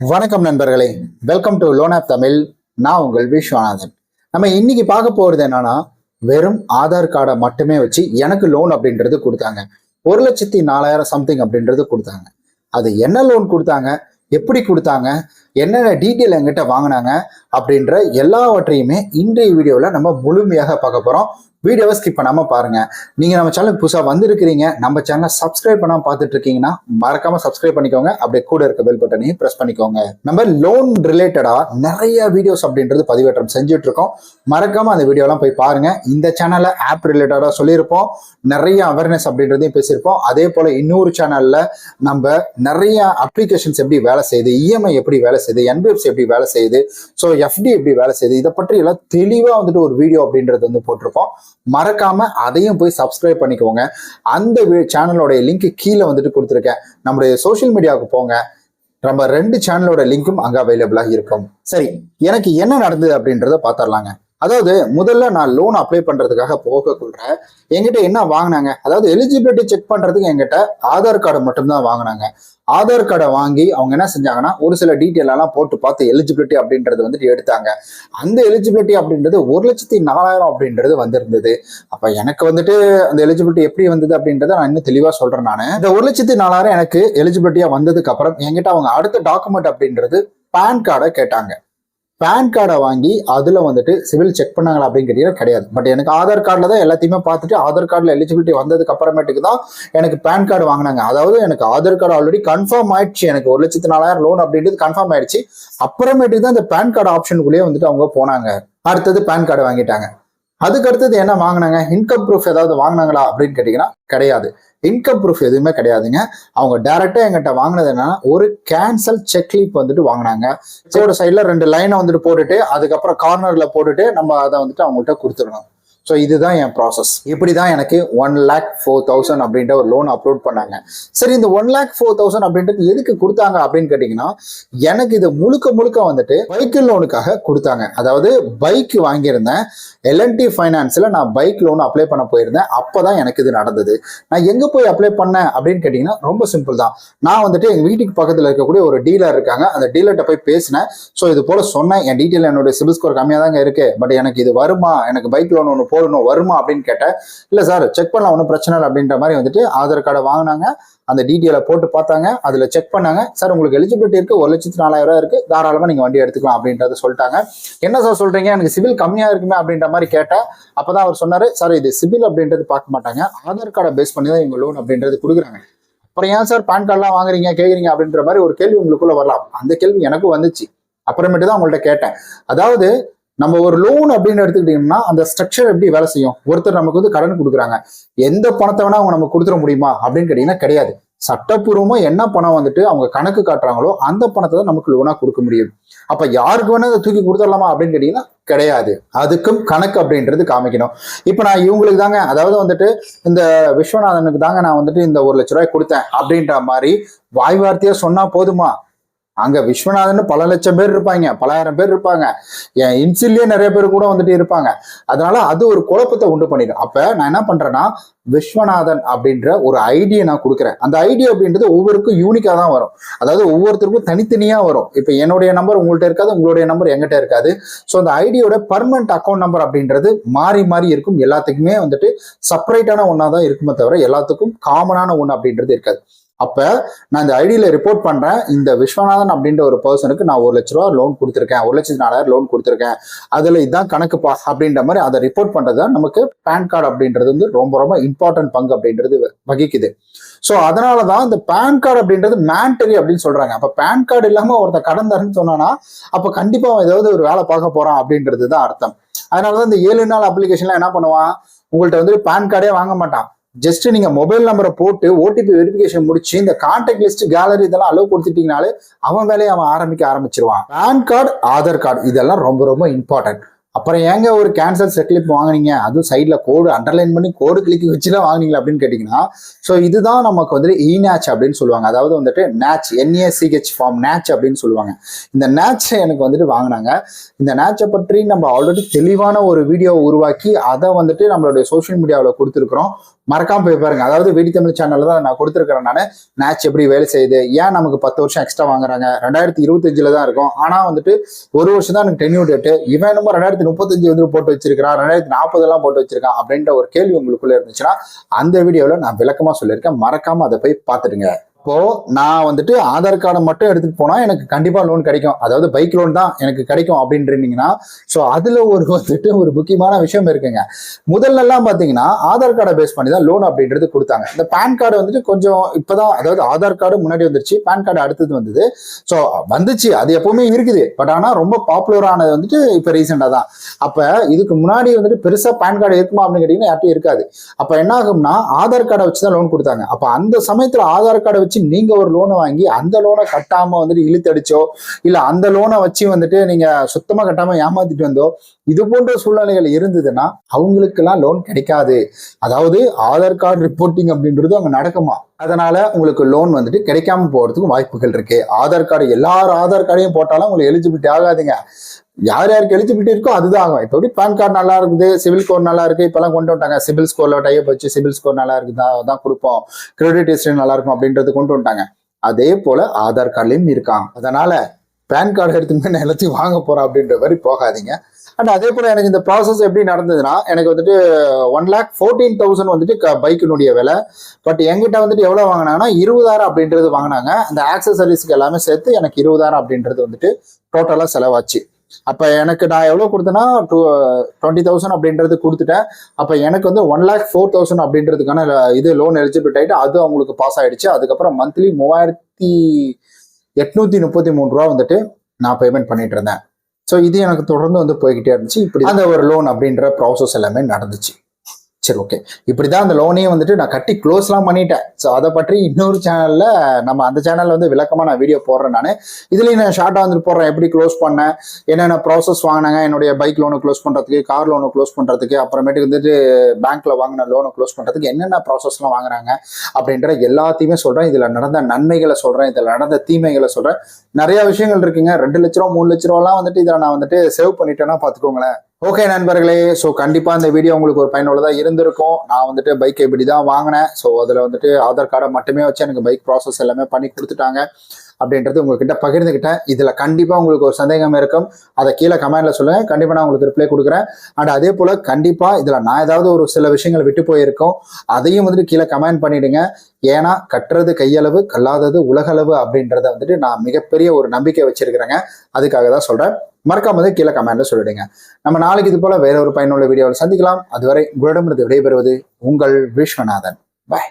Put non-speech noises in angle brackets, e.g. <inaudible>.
வணக்கம் நண்பர்களே. Welcome to loan app Tamil நான் உங்கள் விஸ்வநாதன். நம்ம இன்னைக்கு பார்க்க போறது என்னன்னா வெறும் ஆதார் கார்டை மட்டுமே வச்சு எனக்கு லோன் அப்படின்றது கொடுத்தாங்க. ஒரு லட்சத்தி நாலாயிரம் சம்திங் அப்படின்றது கொடுத்தாங்க. அது என்ன லோன் கொடுத்தாங்க? எப்படி கொடுத்தாங்க? என்னென்ன டீட்டெயில் எங்கிட்ட வாங்கினாங்க? அப்படின்ற எல்லாவற்றையுமே இன்றைய வீடியோவில் நம்ம முழுமையாக பார்க்க போகிறோம் வீடியோவை ஸ்கிப் பண்ணாமல் பாருங்கள் நீங்கள் நம்ம சேனலுக்கு புதுசாக வந்திருக்கிறீங்க நம்ம சேனலை சப்ஸ்கிரைப் பண்ணாமல் பார்த்துட்டு இருக்கீங்கன்னா மறக்காம சப்ஸ்கிரைப் பண்ணிக்கோங்க. அப்படியே கூட இருக்க பெல் பட்டனையும் ப்ரெஸ் பண்ணிக்கோங்க. நம்ம லோன் ரிலேட்டடாக நிறைய வீடியோஸ் அப்படின்றது பதிவேற்றம் செஞ்சுட்டு இருக்கோம் மறக்காம அந்த வீடியோலாம் போய் பாருங்கள் இந்த சேனலை ஆப் ரிலேட்டடாக சொல்லியிருப்போம். நிறைய அவேர்னஸ் அப்படின்றதையும் பேசியிருப்போம். அதே போல் இன்னொரு சேனலில் நம்ம நிறைய அப்ளிகேஷன்ஸ் எப்படி வேலை செய்யுது இஎம்ஐ எப்படி வேலை செய்யுது என்பிஎஃப்சி எப்படி வேலை செய்யுது ஸோ எஃப்டி எப்படி வேலை செய்யுது இதை பற்றி எல்லாம் தெளிவாக வந்துட்டு ஒரு வீடியோ அப்படின்றது வந்து போட்டிருப்போம். மறக்காம அதையும் போய் சப்ஸ்கிரைப் பண்ணிக்கோங்க. அந்த சேனலோடைய லிங்க் கீழே வந்துட்டு கொடுத்துருக்கேன். நம்முடைய சோஷியல் மீடியாவுக்கு போங்க. நம்ம ரெண்டு சேனலோட லிங்க்கும் அங்கே அவைலபிளாக இருக்கும். சரி எனக்கு என்ன நடந்தது அப்படின்றத பார்த்துடலாங்க. அதாவது முதல்ல நான் லோன் அப்ளை பண்றதுக்காக போகக்குள்ள என்கிட்ட என்ன வாங்கினாங்க? அதாவது எலிஜிபிலிட்டி செக் பண்றதுக்கு என்கிட்ட ஆதார் கார்டு மட்டும்தான் வாங்கினாங்க. ஆதார் கார்டை வாங்கி அவங்க என்ன செஞ்சாங்கன்னா ஒரு சில டீட்டெயில் எல்லாம் போட்டு பார்த்து எலிஜிபிலிட்டி அப்படின்றது வந்துட்டு எடுத்தாங்க. அந்த எலிஜிபிலிட்டி அப்படின்றது ஒரு லட்சத்தி நாலாயிரம் அப்படின்றது வந்திருந்தது. அப்ப எனக்கு வந்துட்டு அந்த எலிஜிபிலிட்டி எப்படி வந்தது அப்படின்றத நான் இன்னும் தெளிவா சொல்றேன் நான். இந்த ஒரு லட்சத்தி நாலாயிரம் எனக்கு எலிஜிபிலிட்டியா வந்ததுக்கு அப்புறம் என்கிட்ட அவங்க அடுத்த டாக்குமெண்ட் அப்படின்றது பேன் கார்டை கேட்டாங்க. பேன் கார்டை வாங்கி அதில் வந்துட்டு சிவில் செக் பண்ணாங்களா அப்படின்னு கேட்டீங்கன்னா கிடையாது. பட் எனக்கு ஆதார் கார்டில் தான் எல்லாத்தையுமே பார்த்துட்டு ஆதார் கார்டில் எலிஜிபிலிட்டி வந்ததுக்கு அப்புறமேட்டுக்கு தான் எனக்கு பேன் கார்டு வாங்கினாங்க. அதாவது எனக்கு ஆதார் கார்டு ஆல்ரெடி கன்ஃபார்ம் ஆயிடுச்சு. எனக்கு ஒரு லட்சத்து நாலாயிரம் லோன் அப்படின்றது கன்ஃபார்ம் ஆயிடுச்சு. அப்புறமேட்டுக்கு தான் இந்த பேன் கார்டு ஆப்ஷனுக்குள்ளேயே வந்துட்டு அவங்க போனாங்க. அடுத்தது பேன் கார்டு வாங்கிட்டாங்க. அதுக்கு அடுத்தது என்ன வாங்கினாங்க? இன்கம் ப்ரூஃப் ஏதாவது வாங்கினாங்களா அப்படின்னு கேட்டிங்கன்னா கிடையாது. இன்கம் ப்ரூஃப் எதுவுமே கிடையாதுங்க. அவங்க டேரெக்டாக எங்கிட்ட வாங்கினது என்னன்னா ஒரு கேன்சல் செக்லீப் வந்துட்டு வாங்கினாங்க. ஒரு சைடில் ரெண்டு லைனை வந்துட்டு போட்டுட்டு அதுக்கப்புறம் கார்னர்ல போட்டுட்டு நம்ம அதை வந்துட்டு அவங்கள்ட்ட கொடுத்துடணும். ஸோ இதுதான் என் ப்ராசஸ் இப்படி தான் எனக்கு ஒன் லேக் ஃபோர் தௌசண்ட் அப்படின்ற ஒரு லோன் அப்லோட் பண்ணாங்க. சரி இந்த ஒன் லேக் ஃபோர் தௌசண்ட் அப்படின்றது எதுக்கு கொடுத்தாங்க அப்படின்னு கேட்டிங்கன்னா எனக்கு இது முழுக்க முழுக்க வந்துட்டு பைக் லோனுக்காக கொடுத்தாங்க. அதாவது பைக் வாங்கியிருந்தேன். எல்என்டி ஃபைனான்ஸில் நான் பைக் லோன் அப்ளை பண்ண போயிருந்தேன். அப்போ தான் எனக்கு இது நடந்தது. நான் எங்கே போய் அப்ளை பண்ணேன் அப்படின்னு கேட்டிங்கன்னா ரொம்ப சிம்பிள் தான். நான் வந்துட்டு எங்கள் வீட்டுக்கு பக்கத்தில் இருக்கக்கூடிய ஒரு டீலர் இருக்காங்க. அந்த டீலர்கிட்ட போய் பேசினேன். ஸோ இது போல் சொன்னேன். என் டீட்டெயில் என்னுடைய சிபில் ஸ்கோர் கம்மியாக தாங்க இருக்கு. பட் எனக்கு இது வருமா? எனக்கு பைக் லோன் ஒன்று போடணும் வருமா அப்படின்னு கேட்டேன் இல்லை சார் செக் பண்ணலாம் ஒன்றும் பிரச்சனை இல்லை அப்படின்ற மாதிரி வந்துட்டு ஆதார் கார்டை வாங்கினாங்க. அந்த டீட்டெயிலை போட்டு பார்த்தாங்க. அதில் செக் பண்ணாங்க. சார் உங்களுக்கு எலிஜிபிலிட்டி இருக்குது ஒரு லட்சத்து நாலாயிரம் ரூபாய் இருக்குது தாராளமாக நீங்கள் வண்டி எடுத்துக்கலாம் அப்படின்றத சொல்லிட்டாங்க. என்ன சார் சொல்கிறீங்க எனக்கு சிவில் கம்மியாக இருக்குமே அப்படின்ற மாதிரி கேட்டேன் அப்பதான் அவர் சொன்னார் சார் இது சிவில் அப்படின்றது பார்க்க மாட்டாங்க. ஆதார் கார்டை பேஸ் பண்ணி தான் இவங்க லோன் அப்படின்றது கொடுக்குறாங்க. அப்புறம் ஏன் சார் பேன் கார்டெலாம் வாங்குறீங்க கேட்குறீங்க அப்படின்ற மாதிரி ஒரு கேள்வி உங்களுக்குள்ளே வரலாம். அந்த கேள்வி எனக்கும் வந்துச்சு. அப்புறமேட்டு தான் உங்கள்கிட்ட கேட்டேன். அதாவது நம்ம ஒரு லோன் அப்படின்னு எடுத்துக்கிட்டீங்கன்னா அந்த ஸ்ட்ரக்சர் எப்படி வேலை செய்யும்? ஒருத்தர் நமக்கு வந்து கடன் கொடுக்குறாங்க. எந்த பணத்தை வேணா அவங்க நம்ம கொடுத்துட முடியுமா? அப்படின்னு கேட்டீங்கன்னா கிடையாது. சட்டப்பூர்வமா என்ன பணம் வந்துட்டு அவங்க கணக்கு காட்டுறாங்களோ அந்த பணத்தை தான் நமக்கு லோனா கொடுக்க முடியும். அப்ப யாருக்கு வேணா அதை தூக்கி கொடுத்துடலாமா அப்படின்னு கேட்டீங்கன்னா கிடையாது. அதுக்கும் கணக்கு அப்படின்றது காமிக்கணும். இப்போ நான் இவங்களுக்கு தாங்க அதாவது வந்துட்டு இந்த விஸ்வநாதனுக்கு தாங்க நான் வந்துட்டு இந்த ஒரு லட்ச ரூபாய் கொடுத்தேன் அப்படின்ற மாதிரி வாய் வார்த்தையா சொன்னா போதுமா? அங்க விஸ்வநாதன் பல லட்சம் பேர் இருப்பாங்க பலாயிரம் பேர் இருப்பாங்க. என் இன்சில்லே நிறைய பேர் கூட வந்துட்டு இருப்பாங்க. அதனால அது ஒரு குழப்பத்தை உண்டு பண்ணிடும். அப்ப நான் என்ன பண்றேன்னா விஸ்வநாதன் அப்படின்ற ஒரு ஐடியை நான் கொடுக்குறேன். அந்த ஐடியா அப்படின்றது ஒவ்வொருக்கும் யூனிக்கா தான் வரும். அதாவது ஒவ்வொருத்தருக்கும் தனித்தனியா வரும். இப்போ என்னுடைய நம்பர் உங்கள்கிட்ட இருக்காது உங்களுடைய நம்பர் எங்கிட்ட இருக்காது. ஸோ அந்த ஐடியோட பர்மனன்ட் அக்கௌண்ட் நம்பர் அப்படின்றது மாறி மாறி இருக்கும். எல்லாத்துக்குமே வந்துட்டு செப்பரேட்டான ஒன்றா தான் இருக்குமே தவிர எல்லாத்துக்கும் காமனான ஒன்று அப்படின்றது இருக்காது. அப்போ நான் இந்த ஐடியில் ரிப்போர்ட் பண்ணுறேன் இந்த விஸ்வநாதன் அப்படின்ற ஒரு பர்சனுக்கு நான் ஒரு லட்ச ரூபா லோன் கொடுத்துருக்கேன். ஒரு லட்சத்தி நாலாயிரம் லோன் கொடுத்துருக்கேன். அதில் இதுதான் கணக்குப்பா அப்படின்ற மாதிரி அதை ரிப்போர்ட் பண்ணுறது தான் நமக்கு பேன் கார்டு அப்படின்றது வந்து ரொம்ப ரொம்ப இம்பார்ட்டன்ட் பங்கு அப்படின்றது வகிக்குது. ஸோ அதனால தான் இந்த பேன் கார்டு அப்படின்றது மேண்டரி அப்படின்னு சொல்கிறாங்க அப்போ பேன் கார்டு இல்லாமல் ஒருத்தன் கடன் தரேன்னு அப்போ கண்டிப்பாக அவன் ஏதாவது ஒரு வேலை பார்க்க போகிறான் அப்படின்றது தான் அர்த்தம். அதனாலதான் இந்த ஏழு நாள் அப்ளிகேஷன்லாம் என்ன பண்ணுவான்? உங்கள்கிட்ட வந்து பேன் கார்டே வாங்க மாட்டான். ஜஸ்ட் நீங்க மொபைல் நம்பரை போட்டு ஓடிபி வெரிஃபிகேஷன் முடிச்சு இந்த கான்டாக்ட் லிஸ்ட் கேலரி இதெல்லாம் அளவு கொடுத்துட்டீங்கனாலே அவன் வேலையை அவன் ஆரம்பிக்க ஆரம்பிச்சிருவான். பேன் கார்டு ஆதார் கார்டு இதெல்லாம் ரொம்ப ரொம்ப இம்பார்ட்டன்ட் அப்புறம் ஏங்க ஒரு கேன்சர் செக்லிப் வாங்குனீங்க? அதுவும் சைடில் கோடு அண்டர்லைன் பண்ணி கோடு கிளிக் வச்சுலாம் வாங்கினீங்களா அப்படின்னு கேட்டிங்கன்னா ஸோ இதுதான் நமக்கு வந்துட்டு இ நேச் அப்படின்னு சொல்லுவாங்க. அதாவது வந்துட்டு நேச் என்ஏசிஹெச் ஃபார்ம் நேச் அப்படின்னு சொல்லுவாங்க. இந்த நேச்சை எனக்கு வந்துட்டு வாங்கினாங்க. இந்த நேச்சை பற்றி நம்ம ஆல்ரெடி தெளிவான ஒரு வீடியோ உருவாக்கி அதை வந்துட்டு நம்மளுடைய சோஷியல் மீடியாவில் கொடுத்துருக்குறோம். மறக்காம போய் பாருங்க. அதாவது வெடி தமிழ் சேனல்ல தான் நான் கொடுத்துருக்கிறேன் நான். நேச் எப்படி வேலை செய்யுது? ஏன் நமக்கு பத்து வருஷம் எக்ஸ்ட்ரா வாங்குறாங்க? ரெண்டாயிரத்தி இருபத்தஞ்சில தான் இருக்கும். ஆனால் வந்துட்டு ஒரு வருஷம் தான் எனக்கு டென்யூ டேட்டு இவன் என்னமோ ரெண்டாயிரத்தி முப்பத்தஞ்சு வந்து போட்டு வச்சிருக்கிறான் ரெண்டாயிரத்தி நாற்பதெல்லாம் போட்டு வச்சிருக்கான் அப்படின்ற ஒரு கேள்வி உங்களுக்குள்ள இருந்துச்சுன்னா அந்த வீடியோவில் நான் விளக்கமாக சொல்லியிருக்கேன். மறக்காம அதை போய் பார்த்துடுங்க. இப்போ நான் வந்துட்டு ஆதார் கார்டை மட்டும் எடுத்துட்டு போனா எனக்கு கண்டிப்பா லோன் கிடைக்கும். அதாவது பைக் லோன் தான் எனக்கு கிடைக்கும் அப்படின்றீங்கன்னா ஸோ அதுல ஒரு <laughs> வந்துட்டு ஒரு முக்கியமான விஷயம் இருக்குங்க. முதல்ல எல்லாம் பாத்தீங்கன்னா ஆதார் கார்டை பேஸ் பண்ணி தான் லோன் அப்படின்றது கொடுத்தாங்க. இந்த பேன் கார்டு வந்துட்டு கொஞ்சம் இப்பதான் அதாவது ஆதார் கார்டு முன்னாடி வந்துருச்சு பேன் கார்டு அடுத்தது வந்தது. ஸோ வந்துச்சு அது எப்பவுமே இருக்குது. பட் ஆனா ரொம்ப பாப்புலர் ஆனது வந்துட்டு இப்போ ரீசெண்டா தான். அப்ப இதுக்கு முன்னாடி வந்துட்டு பெருசா பேன் கார்டு இருக்குமா அப்படின்னு கேட்டீங்கன்னா யார்ட்டும் இருக்காது. அப்ப என்ன ஆகும்னா ஆதார் கார்டை வச்சு தான் லோன் கொடுத்தாங்க. அப்ப அந்த சமயத்துல ஆதார் கார்டை வச்சு நீங்க ஒரு லோனை வாங்கி அந்த லோனை கட்டாம வந்துட்டு இழுத்தடிச்சோ இல்ல அந்த லோனை வச்சு வந்துட்டு நீங்க சுத்தமா கட்டாம ஏமாத்திட்டு வந்தோ இது போன்ற சூழ்நிலைகள் இருந்ததுன்னா அவங்களுக்கெல்லாம் லோன் கிடைக்காது. அதாவது ஆதார் கார்டு ரிப்போர்ட்டிங் அப்படின்றது அங்க நடக்குமா? அதனால உங்களுக்கு லோன் வந்துட்டு கிடைக்காம போறதுக்கு வாய்ப்புகள் இருக்கு. ஆதார் கார்டு எல்லாரும் ஆதார் கார்டையும் போட்டாலும் உங்களுக்கு எலிஜிபிலிட்டி ஆகாதுங்க. யார் யாருக்கு எலிஜிபிலிட்டி இருக்கோ அதுதான் ஆகும். இப்போ எப்படி பேன் கார்டு நல்லா இருக்குது சிவில் ஸ்கோர் நல்லா இருக்கு இப்பெல்லாம் கொண்டு வந்துட்டாங்க. சிபில் ஸ்கோர்ல டைப் வச்சு சிபில் ஸ்கோர் நல்லா இருக்குதா தான் கொடுப்போம். கிரெடிட் ஹிஸ்டரி நல்லா இருக்கும் அப்படின்றது கொண்டு வந்துட்டாங்க. அதே போல ஆதார் கார்டுலயும் இருக்கான் அதனால பேன் கார்டு எடுத்துமே நான் எல்லாத்தையும் வாங்க போறோம் அப்படின்ற மாதிரி போகாதீங்க. அண்ட் அதே போல எனக்கு இந்த ப்ராசஸ் எப்படி நடந்ததுன்னா எனக்கு வந்துட்டு ஒன் லேக் ஃபோர்டீன் தௌசண்ட் வந்துட்டு பைக்கினுடைய விலை. பட் எங்கிட்ட வந்துட்டு எவ்வளோ வாங்கினாங்கன்னா இருபதாயிரம் அப்படின்றது வாங்கினாங்க. அந்த ஆக்சசரிஸ்க்கு எல்லாமே சேர்த்து எனக்கு இருபதாயிரம் அப்படின்றது வந்துட்டு டோட்டலாக செலவாச்சு. அப்போ எனக்கு நான் எவ்வளோ கொடுத்தேன்னா டூ டுவெண்ட்டி தௌசண்ட் அப்படின்றது கொடுத்துட்டேன். அப்போ எனக்கு வந்து ஒன் லேக் ஃபோர் தௌசண்ட் அப்படின்றதுக்கான இது லோன் எலிஜிபிலிட்டி ஆகிட்டு அது அவங்களுக்கு பாஸ் ஆயிடுச்சு. அதுக்கப்புறம் மந்த்லி மூவாயிரத்தி எட்நூத்தி முப்பத்தி மூணு ரூபா வந்துட்டு நான் பேமெண்ட் பண்ணிட்டு இருந்தேன். ஸோ இது எனக்கு தொடர்ந்து வந்து போய்கிட்டே இருந்துச்சு. இப்படி அந்த ஒரு லோன் அப்படின்ற ப்ராசஸ் எல்லாமே நடந்துச்சு. சரி ஓகே இப்படி தான் அந்த லோனையும் வந்துட்டு நான் கட்டி க்ளோஸ்லாம் பண்ணிட்டேன். ஸோ அதை பற்றி இன்னொரு சேனலில் நம்ம அந்த சேனலில் வந்து விளக்கமாக நான் வீடியோ போடுறேன் நான். இதுலேயும் நான் ஷார்ட்டாக வந்துட்டு போடுறேன். எப்படி க்ளோஸ் பண்ணேன்? என்னென்ன ப்ராசஸ் வாங்கினாங்க? என்னுடைய பைக் லோனை க்ளோஸ் பண்ணுறதுக்கு கார் லோனை க்ளோஸ் பண்ணுறதுக்கு அப்புறமேட்டுக்கு வந்துட்டு பேங்க்கில் வாங்கின லோனை க்ளோஸ் பண்ணுறதுக்கு என்னென்ன ப்ராசஸ்லாம் வாங்குறாங்க? அப்படின்ற எல்லாத்தையுமே சொல்கிறேன் இதில் நடந்த நன்மைகளை சொல்கிறேன் இதில் நடந்த தீமைகளை சொல்கிறேன் நிறைய விஷயங்கள் இருக்குங்க. ரெண்டு லட்ச ரூபா மூணு லட்ச ரூபாலாம் வந்துட்டு இதில் நான் வந்துட்டு சேவ் பண்ணிட்டேன்னா பார்த்துக்கோங்களேன். ஓகே நண்பர்களே. ஸோ கண்டிப்பாக இந்த வீடியோ உங்களுக்கு ஒரு பயனுள்ளதாக இருந்திருக்கும். நான் வந்துட்டு பைக் இப்படி தான் வாங்கினேன். ஸோ அதில் வந்துட்டு ஆதார் கார்டை மட்டுமே வச்சு எனக்கு பைக் ப்ராசஸ் எல்லாமே பண்ணி கொடுத்துட்டாங்க அப்படின்றது உங்ககிட்ட பகிர்ந்துக்கிட்டேன் இதில் கண்டிப்பாக உங்களுக்கு ஒரு சந்தேகம் இருக்கும். அதை கீழே கமெண்டில் சொல்லுங்கள் கண்டிப்பாக நான் உங்களுக்கு ரிப்ளை கொடுக்குறேன். அண்ட் அதே போல் கண்டிப்பாக இதில் நான் ஏதாவது ஒரு சில விஷயங்கள் விட்டு போயிருக்கோம். அதையும் வந்துட்டு கீழே கமெண்ட் பண்ணிவிடுங்க ஏன்னா கட்டுறது கையளவு கல்லாதது உலகளவு அப்படின்றத வந்துட்டு நான் மிகப்பெரிய ஒரு நம்பிக்கை வச்சிருக்கிறேங்க. அதுக்காக தான் சொல்கிறேன் மறக்காம வந்து கீழே கமெண்ட்ல சொல்லிடுங்க. நம்ம நாளைக்கு இது போல வேற ஒரு பயனுள்ள வீடியோவில் சந்திக்கலாம். அதுவரை உங்களிடமிருந்து விடைபெறுவது உங்கள் விஸ்வநாதன். பாய்